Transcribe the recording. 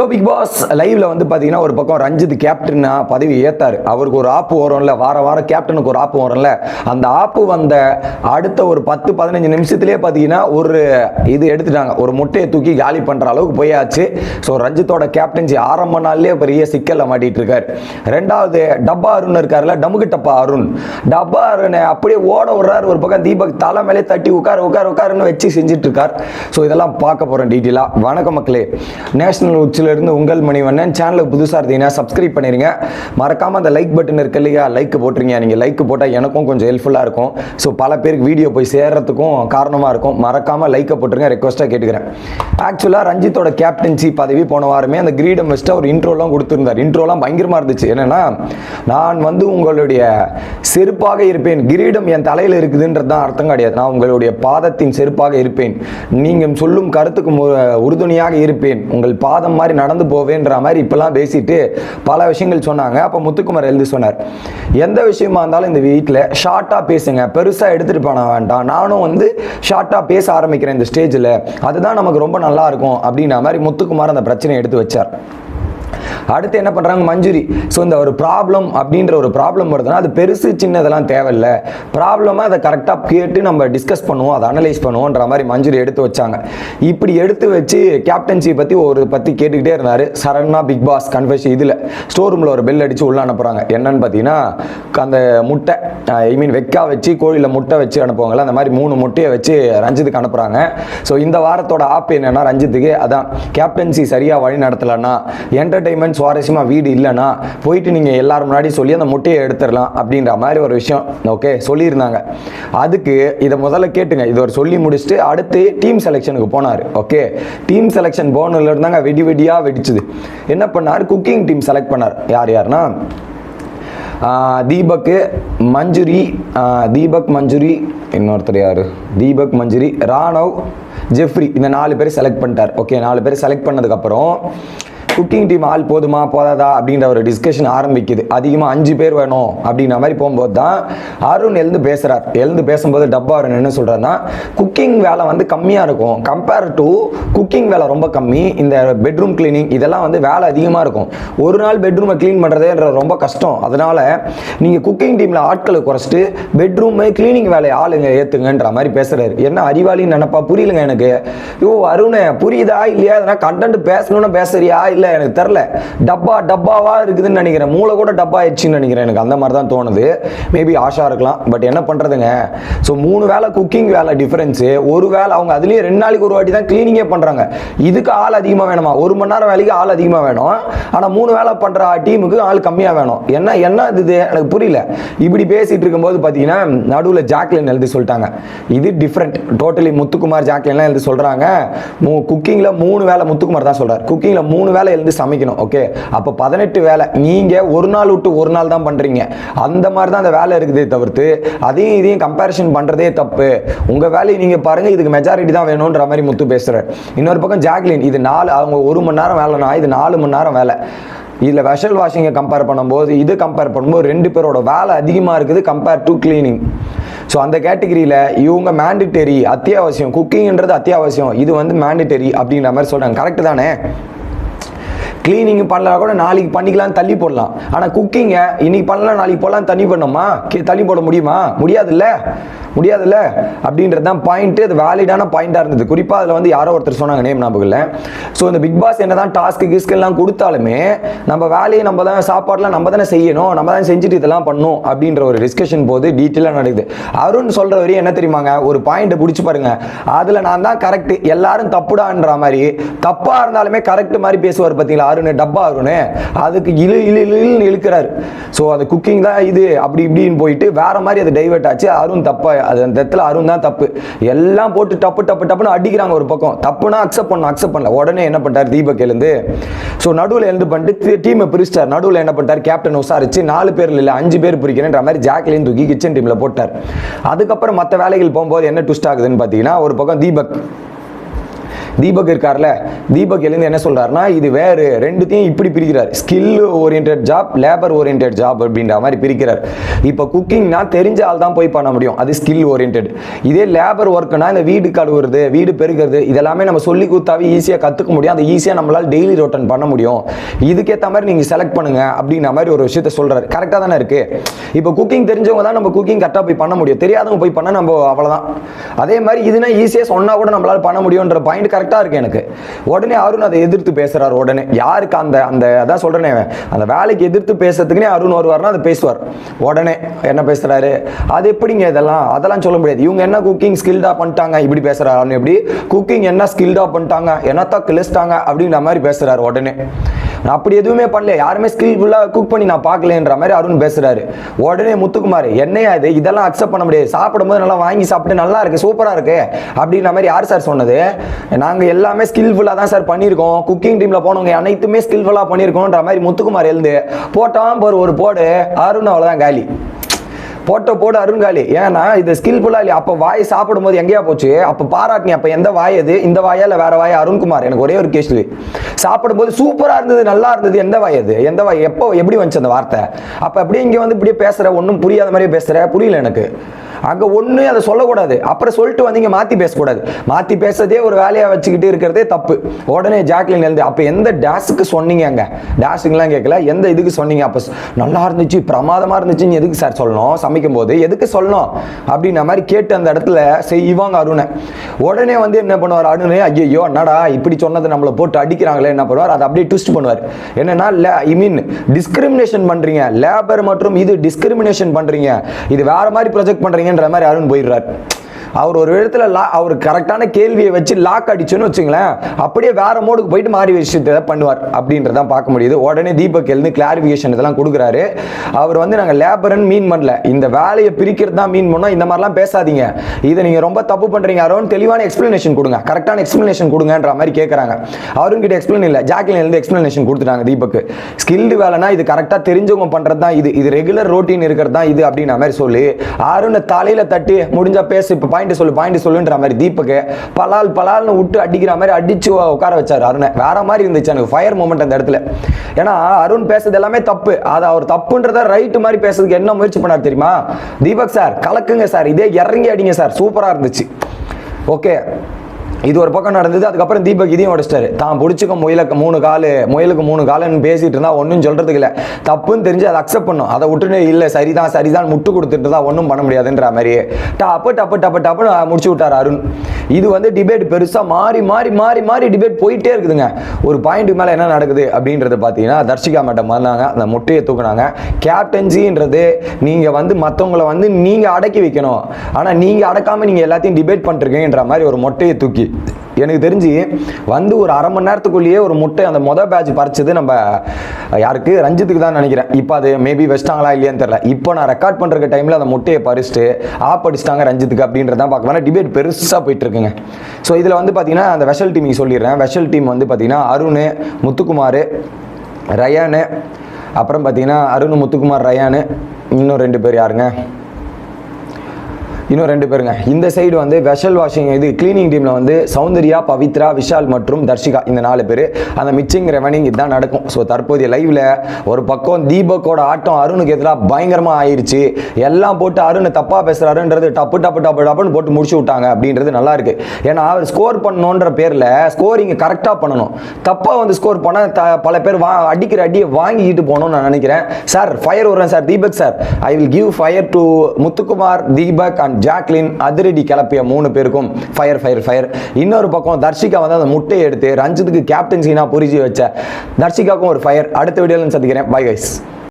So big pass லைவ்ல வந்து பார்த்தீங்கன்னா ஒரு பக்கம் ரஞ்சித் கேப்டனா பதவி ஏத்தாரு. அவருக்கு ஒரு ஆப்பு வரும்ல வார வாரம் கேப்டனுக்கு ஒரு ஆப்பு வரும்ல. அந்த ஆப்பு வந்த அடுத்த ஒரு பத்து பதினஞ்சு நிமிஷத்துலேயே பார்த்தீங்கன்னா ஒரு இது எடுத்துட்டாங்க. ஒரு முட்டையை தூக்கி காலி பண்ணுற அளவுக்கு போயாச்சு. ஸோ ரஞ்சித்தோட கேப்டன்சி ஆரம்ப நாள்லேயே பெரிய சிக்கலில் மாட்டிட்டு இருக்காரு. ரெண்டாவது டப்பா அருண் இருக்காருல்ல டமுக்கு டப்பா அருண். டப்பா அருணை அப்படியே ஓட விடுறாரு. ஒரு பக்கம் தீபக் தலை மேலே தட்டி உட்கார் உட்கார் உட்காருன்னு வச்சு செஞ்சுட்டு இருக்கார். ஸோ இதெல்லாம் பார்க்க போகிறோம் டீட்டெயிலாக வணக்கம் மக்களே. நேஷனல் இருந்து உங்கள் மணிவண்ணன் சேனலுக்கு புதுசாக இருந்தீங்கன்னா சப்ஸ்கிரைப் பண்ணிடுங்க மறக்காமல் அந்த லைக் பட்டன் இருக்கு இல்லையா? லைக் போட்டுருங்க. நீங்கள் லைக் போட்டால் எனக்கும் கொஞ்சம் ஹெல்ப்ஃபுல்லாக இருக்கும். ஸோ பல பேருக்கு வீடியோ போய் சேர்றதுக்கும் காரணமாக இருக்கும். மறக்காமல் லைக்கை போட்டுருங்க. ரெக்வஸ்ட்டாக கேட்டுக்கிறேன். ஆக்சுவலாக ரஞ்சித்தோட கேப்டன்சி பதவி போன வாரமே அந்த கிரீடம் வச்சுட்டு ஒரு இன்ட்ரோலாம் கொடுத்துருந்தார். இன்ட்ரோலாம் பயங்கரமாக இருந்துச்சு. என்னன்னா நான் வந்து உங்களுடைய செருப்பாக இருப்பேன். கிரீடம் என் தலையில் இருக்குதுன்றது தான் அர்த்தம் கிடையாது. நான் உங்களுடைய பாதத்தின் செருப்பாக இருப்பேன். நீங்கள் சொல்லும் கருத்துக்கு உறுதுணையாக இருப்பேன். உங்கள் பாதம் மாதிரி நடந்து போவேன்ற மாதிரி இப்பெல்லாம் பேசிட்டு பல விஷயங்கள் சொன்னாங்க. அப்போ முத்துக்குமார் எழுதி சொன்னார் எந்த விஷயமா இருந்தாலும் இந்த வீட்டில் ஷார்ட்டாக பேசுங்க. பெருசாக எடுத்துகிட்டு போன வேண்டாம். நானும் வந்து ஷார்ட்டாக பேச ஆரம்பிக்கிறேன் இந்த ஸ்டேஜில் அதுதான் நமக்கு ரொம்ப நல்லா இருக்கும். அப்படின்ற மாதிரி முத்துக்குமார் அந்த பிரச்சனையை எடுத்து வச்சார். அடுத்து என்ன பண்ணுறாங்க மஞ்சுரி. ஸோ இந்த ஒரு ப்ராப்ளம் அப்படின்ற ஒரு ப்ராப்ளம் வருதுன்னா அது பெருசு சின்னதெல்லாம் தேவையில்ல. ப்ராப்ளமாக அதை கரெக்டாக கேட்டு நம்ம டிஸ்கஸ் பண்ணுவோம் அதை அனலைஸ் பண்ணுவோன்ற மாதிரி மஞ்சுரி எடுத்து வச்சாங்க. இப்படி எடுத்து வச்சு கேப்டன்சி பற்றி ஒரு பற்றி கேட்டுக்கிட்டே இருந்தார். சரண்னா பிக் பாஸ் கன்ஃபர்ஸ் இதில். ஸ்டோர் ரூமில் ஒரு பெல் அடித்து உள்ளே அனுப்புகிறாங்க என்னன்னு பார்த்தீங்கன்னா அந்த முட்டை ஐ மீன் வெக்கா வச்சு கோழியில் முட்டை வச்சு அனுப்புவாங்கல்ல அந்த மாதிரி மூணு முட்டையை வச்சு ரஞ்சித்துக்கு அனுப்புகிறாங்க ஸோ இந்த வாரத்தோட ஆப் என்னென்னா ரஞ்சித்துக்கு அதான். கேப்டன்சி சரியாக வழி நடத்தலைன்னா என்டர் என்டர்டைன்மெண்ட் சுவாரஸ்யமாக வீடு இல்லைன்னா போயிட்டு நீங்கள் எல்லாரும் முன்னாடி சொல்லி அந்த முட்டையை எடுத்துடலாம் அப்படின்ற மாதிரி ஒரு விஷயம் ஓகே சொல்லியிருந்தாங்க. அதுக்கு இதை முதல்ல கேட்டுங்க. இது ஒரு சொல்லி முடிச்சுட்டு அடுத்து டீம் செலெக்ஷனுக்கு போனார் ஓகே டீம் செலெக்ஷன் போனதுல இருந்தாங்க வெடி வெடியாக வெடிச்சுது. என்ன பண்ணார்? குக்கிங் டீம் செலக்ட் பண்ணார். யார் யாருன்னா தீபக்கு மஞ்சுரி தீபக் மஞ்சுரி இன்னொருத்தர் யார்? தீபக் மஞ்சுரி ராணவ் ஜெஃப்ரி இந்த நாலு பேர் செலக்ட் பண்ணிட்டார். ஓகே நாலு பேர் செலக்ட் பண்ணதுக்கப்புறம் குக்கிங் டீம் ஆள் போதுமா போதாதா அப்படின்ற ஒரு டிஸ்கஷன் ஆரம்பிக்குது. அதிகமாக அஞ்சு பேர் வேணும் அப்படின்ற மாதிரி போகும்போது தான் அருண் எழுந்து பேசுகிறார் எழுந்து பேசும்போது டப்பா அருண் என்ன சொல்கிறாருன்னா குக்கிங் வேலை வந்து கம்மியாக இருக்கும். கம்பேர் டு குக்கிங் வேலை ரொம்ப கம்மி. இந்த பெட்ரூம் கிளீனிங் இதெல்லாம் வந்து வேலை அதிகமாக இருக்கும். ஒரு நாள் பெட்ரூமை க்ளீன் பண்ணுறதேன்ற ரொம்ப கஷ்டம். அதனால் நீங்கள் குக்கிங் டீமில் ஆட்களை குறைச்சிட்டு பெட்ரூமு க்ளீனிங் வேலையை ஆளுங்க ஏற்றுங்கன்ற மாதிரி பேசுகிறாரு என்ன அறிவாளின்னு நினைப்பா? புரியலங்க எனக்கு. ஓ அருண் புரியுதா இல்லையா? எதனா கண்டென்ட் பேசணும்னு பேசுறியா? இல்லை எனக்கு தெரில டப்பா டப்பாவா இருக்குதுன்னு நினைக்கிறேன். மூளை கூட டப்பா ஆயிடுச்சுன்னு நினைக்கிறேன் எனக்கு. அந்த மாதிரி தான் தோணுது. மேபி ஆஷா இருக்கலாம். பட் என்ன பண்ணுறதுங்க ஸோ மூணு வேலை குக்கிங் வேலை டிஃப்ரென்ஸு ஒரு வேலை அவங்க அதுலேயே ரெண்டு நாளைக்கு ஒரு வாட்டி தான் க்ளீனிங்கே பண்ணுறாங்க இதுக்கு ஆள் அதிகமாக வேணுமா? ஒரு மணி நேரம் வேலைக்கு ஆள் அதிகமாக வேணும். ஆனால் மூணு வேலை பண்ணுற டீமுக்கு ஆள் கம்மியாக வேணும். என்ன என்ன இது எனக்கு புரியல. இப்படி பேசிட்டு இருக்கும்போது பார்த்தீங்கன்னா நடுவில் ஜாக்லின் எழுதி சொல்லிட்டாங்க. இது டிஃப்ரெண்ட் டோட்டலி முத்துக்குமார் ஜாக்லின்லாம் எழுதி சொல்கிறாங்க மூ குக்கிங்கில் மூணு வேலை முத்துக்குமார் தான் சொல்கிறார் குக்கிங்கில் மூணு வேலை எழுந்து சமைக்கணும் ஓகே அப்போ பதினெட்டு வேலை. நீங்கள் ஒரு நாள் விட்டு ஒரு நாள் தான் பண்ணுறீங்க அந்த மாதிரி தான் அந்த வேலை இருக்குதே தவிர்த்து அதையும் இதையும் கம்பேரிஷன் பண்ணுறதே தப்பு. உங்கள் வேலையை நீங்கள் பாருங்கள் இதுக்கு மெஜாரிட்டி தான் வேணுன்ற மாதிரி முத்து பேசுகிறேன் இன்னொரு பக்கம் ஜாக்லின் இது நாலு அவங்க ஒரு மணி நேரம் வேலைனா இது நாலு மணி நேரம் வேலை. இதில் வெஷல் வாஷிங்கை கம்பேர் பண்ணும்போது இது கம்பேர் பண்ணும்போது ரெண்டு பேரோட வேலை அதிகமாக இருக்குது கம்பேர் டு கிளீனிங் ஸோ அந்த கேட்டகரியில் இவங்க மேண்டிட்டரி அத்தியாவசியம் குக்கிங்ன்றது அத்தியாவசியம். இது வந்து மேண்டிட்டரி அப்படின்ற மாதிரி சொல்கிறாங்க கரெக்டு தானே? க்ளீனிங் பண்ணலாம் கூட நாளைக்கு பண்ணிக்கலாம் தள்ளி போடலாம். ஆனால் குக்கிங்கை இன்னைக்கு பண்ணலாம் நாளைக்கு போடலாம் தண்ணி பண்ணோமா கே தள்ளி போட முடியுமா? முடியாதுல்ல? முடியாதுல்ல? அப்படின்றது தான் பாயிண்ட்டு அது வேலிடான பாயிண்டாக இருந்தது. குறிப்பாக அதில் வந்து யாரோ ஒருத்தர் சொன்னாங்க நேம் ஞாபகம் இல்லை. ஸோ இந்த பிக் பாஸ் என்ன தான் டாஸ்க்கு கிஸ்க்கு எல்லாம் கொடுத்தாலுமே நம்ம வேலையை நம்ம தான் சாப்பாடுலாம் நம்ம தானே செய்யணும் நம்ம தான் செஞ்சுட்டு இதெல்லாம் பண்ணும் அப்படின்ற ஒரு டிஸ்கஷன் போது டீட்டெயிலாக நடக்குது. அருண் சொல்கிற வரையும் என்ன தெரியுமாங்க? ஒரு பாயிண்ட்டை பிடிச்சி பாருங்க. அதில் நான் தான் கரெக்ட் எல்லாரும் தப்புடான்ற மாதிரி தப்பாக இருந்தாலுமே கரெக்ட் மாதிரி பேசுவார் பார்த்தீங்களா அருண் டப்பா அருண் அதுக்கு இழு இழு இழுன்னு இழுக்கிறாரு. ஸோ அது குக்கிங் தான் இது அப்படி இப்படின்னு போயிட்டு வேற மாதிரி அது டைவர்ட் ஆச்சு. அருண் தப்பா அது அந்த இடத்துல அருண் தான் தப்பு. எல்லாம் போட்டு டப்பு டப்பு டப்புன்னு அடிக்கிறாங்க ஒரு பக்கம். தப்புனா அக்செப்ட் பண்ண அக்செப்ட் பண்ணல. உடனே என்ன பண்ணிட்டார் தீபக் எழுந்து. ஸோ நடுவில் எழுந்து பண்ணிட்டு டீமை பிரிச்சிட்டார். நடுவில் என்ன பண்ணிட்டார்? கேப்டன் உசாரிச்சு நாலு பேர் இல்லை அஞ்சு பேர் பிரிக்கிறேன்ற மாதிரி ஜாக்லின் தூக்கி கிச்சன் டீமில் போட்டார். அதுக்கப்புறம் மற்ற வேலைகள் போகும்போது என்ன ட்விஸ்ட் ஆகுதுன்னு பார்த்தீங்கன்னா ஒரு பக்கம் தீபக் தீபக் இருக்கார்ல. தீபக் எழுந்து என்ன சொல்றாருன்னா இது வேறு ரெண்டுத்தையும் இப்படி பிரிக்கிறார். Skill oriented job labour oriented job அப்படின்ற மாதிரி பிரிக்கிறார். இப்போ குக்கிங்னா தெரிஞ்ச ஆள் தான் போய் பண்ண முடியும். அது ஸ்கில் ஓரியன்ட் இதே லேபர் ஒர்க்னா இந்த வீடு கழுவுறது வீடு பெருக்கிறது இதெல்லாமே நம்ம சொல்லி கொடுத்தாவே ஈஸியாக கற்றுக்க முடியும். அதை ஈஸியாக நம்மளால் டெய்லி ரொட்டன் பண்ண முடியும். இதுக்கேற்ற மாதிரி நீங்கள் செலக்ட் பண்ணுங்க அப்படின்ற மாதிரி ஒரு விஷயத்த சொல்கிறார் கரெக்டாக தானே இருக்குது இப்போ குக்கிங் தெரிஞ்சவங்க தான் நம்ம குக்கிங் கரெக்டாக போய் பண்ண முடியும். தெரியாதவங்க போய் பண்ண நம்ம அவ்வளோதான் அதே மாதிரி இதுனா ஈஸியாக சொன்னால் கூட நம்மளால பண்ண முடியுன்ற பாயிண்ட் கரெக்டாக இருக்கு எனக்கு. உடனே அருண் அதை எதிர்த்து பேசுகிறார் உடனே. யாருக்கு அந்த அந்த அதான் சொல்கிறேனே அந்த வேலைக்கு எதிர்த்து பேசுறதுக்குனே அருண் வருவார்னா அதை பேசுவார். உடனே என்ன பேசுகிறாரு அது எப்படிங்க இதெல்லாம்? அதெல்லாம் சொல்ல முடியாது. இவங்க என்ன குக்கிங் ஸ்கில்டாக பண்ணிட்டாங்க? இப்படி பேசுகிறாரு அருண் எப்படி குக்கிங் என்ன ஸ்கில்டாக பண்ணிட்டாங்க? என்னத்தான் கிழிச்சிட்டாங்க? அப்படின்ற மாதிரி பேசுகிறார் உடனே. நான் அப்படி எதுவுமே பண்ணல யாருமே ஸ்கில்ஃபுல்லாக குக் பண்ணி நான் பார்க்கலன்ற மாதிரி அருண் பேசுகிறாரு உடனே முத்துக்குமார் என்னையா இது? இதெல்லாம் அக்செப்ட் பண்ண முடியாது. சாப்பிடும்போது நல்லா வாங்கி சாப்பிட்டு நல்லா இருக்கு சூப்பராக இருக்கு அப்படின்ற மாதிரி யார் சார் சொன்னது? நாங்கள் எல்லாமே ஸ்கில்ஃபுல்லாக தான் சார் பண்ணியிருக்கோம். குக்கிங் டீமில் போனவங்க அனைத்துமே ஸ்கில்ஃபுல்லாக பண்ணியிருக்கோன்ற மாதிரி முத்துக்குமார் எழுந்து போட்டான் போர் ஒரு போடு அருண் அவ்வளோதான் காலி. போட்ட போட அருங்காலி ஏன்னா இது ஸ்கில்ஃபுல்லா இல்லையா? அப்போ வாய் சாப்பிடும்போது எங்கேயா போச்சு? அப்போ பாராட்டினி அப்போ எந்த வாய் அது இந்த வாயா இல்லை வேற வாயா? அருண்குமார். எனக்கு ஒரே ஒரு கேள்வி சாப்பிடும்போது சூப்பரா இருந்தது நல்லா இருந்தது எந்த வாய் அது எந்த வாய்? எப்போ எப்படி வந்துச்சு அந்த வார்த்தை? அப்போ அப்படியே இங்கே வந்து இப்படியே பேசுற ஒன்றும் புரியாத மாதிரியே பேசுற புரியல எனக்கு. அங்கே ஒன்று அதை சொல்லக்கூடாது. அப்புறம் சொல்லிட்டு வந்து மாற்றி பேசக்கூடாது. மாற்றி பேசுறதே ஒரு வேலையாக வச்சுக்கிட்டு இருக்கிறதே தப்பு. உடனே ஜாக்லின் எழுந்து அப்போ எந்த டேஸுக்கு சொன்னீங்க அங்கே? டேஸுங்கெலாம் கேட்கல. எந்த இதுக்கு சொன்னீங்க? அப்போ நல்லா இருந்துச்சு பிரமாதமாக இருந்துச்சுன்னு எதுக்கு சார் சொல்லணும்? சமைக்கும் போது எதுக்கு சொல்லணும்? அப்படின்ற மாதிரி கேட்டு அந்த இடத்துல செய்வாங்க அருணை. உடனே வந்து என்ன பண்ணுவார்? அருணே ஐயோ என்னடா இப்படி சொன்னதை நம்மளை போட்டு அடிக்கிறாங்களே. என்ன பண்ணுவார்? அதை அப்படியே ட்விஸ்ட் பண்ணுவார். என்னன்னா ஐ மீன் டிஸ்கிரிமினேஷன் பண்ணுறீங்க லேபர் மற்றும் இது டிஸ்கிரிமினேஷன் பண்ணுறீங்க இது வேற மாதிரி ப்ரொஜெக்ட் பண்ணுறீங்க பண்றீங்கன்ற மாதிரி அருண் போயிடுறார். அவர் ஒரு இடத்துல லா அவர் கரெக்டான கேள்வியை வச்சு லாக் அடிச்சுன்னு வச்சுங்களேன் அப்படியே வேற மோடுக்கு போயிட்டு மாறி விஷயத்தை பண்ணுவார் அப்படின்றதான் பார்க்க முடியுது. உடனே தீபக் எழுந்து கிளாரிஃபிகேஷன் இதெல்லாம் கொடுக்குறாரு. அவர் வந்து நாங்கள் லேபர்னு மீன் பண்ணல. இந்த வேலையை பிரிக்கிறது தான் மீன் பண்ணோம். இந்த மாதிரிலாம் பேசாதீங்க. இதை நீங்கள் ரொம்ப தப்பு பண்ணுறீங்க அருண் தெளிவான எக்ஸ்பிளனேஷன் கொடுங்க. கரெக்டான எக்ஸ்பிளனேஷன் கொடுங்கன்ற மாதிரி கேட்குறாங்க அருண் கிட்ட எக்ஸ்பிளைன் இல்லை. ஜாக்லின் எழுந்து எக்ஸ்பிளனேஷன் கொடுத்துட்டாங்க தீபக் ஸ்கில்டு வேலைனா இது கரெக்டாக தெரிஞ்சவங்க பண்ணுறது தான் இது. இது ரெகுலர் ரோட்டீன் இருக்கிறது தான் இது அப்படின்ற மாதிரி சொல்லி அருணை தலையில் தட்டி முடிஞ்சால் பேசு. இப்போ பாயிண்ட் சொல்லு பாயிண்ட் சொல்லுன்ற மாதிரி தீபக்கு பலால் பலால்னு விட்டு அடிக்கிற மாதிரி அடிச்சு உட்கார வச்சார் அருணை. வேற மாதிரி இருந்துச்சு எனக்கு ஃபயர் மூமெண்ட் அந்த இடத்துல. ஏன்னா அருண் பேசுறது எல்லாமே தப்பு. அது அவர் தப்புன்றத ரைட் மாதிரி பேசுறதுக்கு என்ன முயற்சி பண்ணார் தெரியுமா? தீபக் சார் கலக்குங்க சார் இதே இறங்கி அடிங்க சார் சூப்பரா இருந்துச்சு. ஓகே இது ஒரு பக்கம் நடந்தது அதுக்கப்புறம் தீபக் இதையும் உடைச்சிட்டாரு. தான் பிடிச்சிக்க முயலுக்கு மூணு காலு முயலுக்கு மூணு காலுன்னு பேசிட்டு இருந்தா ஒன்றும் சொல்றதுக்கு இல்லை. தப்புன்னு தெரிஞ்சு அதை அக்செப்ட் பண்ணும். அதை விட்டுட்டு இல்லை சரிதான் சரிதான் முட்டு கொடுத்துட்டு தான் ஒன்றும் பண்ண முடியாதுன்ற மாதிரி டப்பு டப்பு டப்பு டப்புன்னு முடிச்சு விட்டார் அருண். இது வந்து டிபேட் பெருசாக மாறி மாறி மாறி மாறி டிபேட் போயிட்டே இருக்குதுங்க. ஒரு பாயிண்ட் மேலே என்ன நடக்குது அப்படின்றத பார்த்தீங்கன்னா தர்ஷிகா மேடம் வந்தாங்க அந்த முட்டையை தூக்குனாங்க. கேப்டன்சின்றது நீங்கள் வந்து மற்றவங்களை வந்து நீங்கள் அடக்கி வைக்கணும். ஆனால் நீங்கள் அடக்காமல் நீங்கள் எல்லாத்தையும் டிபேட் பண்ணுறீங்கன்ற மாதிரி ஒரு மொட்டையை தூக்கி எனக்கு தெரிஞ்சு வந்து ஒரு அரை மணி நேரத்துக்குள்ளேயே ஒரு முட்டை அந்த மொதல் பேட்ச் பறிச்சது நம்ம யாருக்கு? ரஞ்சித்துக்கு தான் நினைக்கிறேன். இப்போ அது மேபி வச்சிட்டாங்களா இல்லையான்னு தெரியல. இப்போ நான் ரெக்கார்ட் பண்ணுற டைமில் அந்த முட்டையை பறிச்சுட்டு ஆப் அடிச்சிட்டாங்க ரஞ்சித்துக்கு அப்படின்றதான் பார்க்க வேணா டிபேட் பெருசாக போயிட்டு இருக்குங்க. ஸோ இதில் வந்து பார்த்தீங்கன்னா அந்த வெஷல் டீம் சொல்லிடுறேன். வெஷல் டீம் வந்து பார்த்தீங்கன்னா அருண் முத்துக்குமார் ரயானு அப்புறம் பார்த்தீங்கன்னா அருண் முத்துக்குமார் ரயானு இன்னும் ரெண்டு பேர் யாருங்க? இன்னும் ரெண்டு பேருங்க. இந்த சைடு வந்து வெஷல் வாஷிங் இது கிளீனிங் டீமில் வந்து சௌந்தர்யா பவித்ரா விஷால் மற்றும் தர்ஷிகா இந்த நாலு பேர். அந்த மிச்சிங் ரெவனிங் இதுதான் நடக்கும். ஸோ தற்போதைய லைவ்ல ஒரு பக்கம் தீபக்கோட ஆட்டம் அருணுக்கு எதிராக பயங்கரமாக ஆயிடுச்சு எல்லாம் போட்டு அருண் தப்பாக பேசுகிறாருன்றது டப்பு டப்பு டப்பு டப்புன்னு போட்டு முடிச்சு விட்டாங்க அப்படின்றது நல்லா இருக்கு. ஏன்னா அவர் ஸ்கோர் பண்ணணுன்ற பேரில் ஸ்கோரிங் கரெக்டாக பண்ணணும். தப்பாக வந்து ஸ்கோர் பண்ணால் த பல பேர் வா அடிக்கிற அடியை வாங்கிக்கிட்டு போகணும்னு நான் நினைக்கிறேன். சார் ஃபயர் விடுறேன் sir Deepak sir I will give fire to Muthukumar Deepak and Jacqueline அதிரடி கிளப்பிய மூணு பேருக்கும் ஃபயர் ஃபயர் ஃபயர் இன்னொரு பக்கம் தர்ஷிகா வந்து அந்த முட்டையை எடுத்து ரஞ்சித்துக்கு கேப்டன்சினா புரிஞ்சு வச்ச தர்ஷிகாவுக்கும் ஒரு ஃபயர் அடுத்த வீடியோவில் சந்திக்கிறேன். Bye guys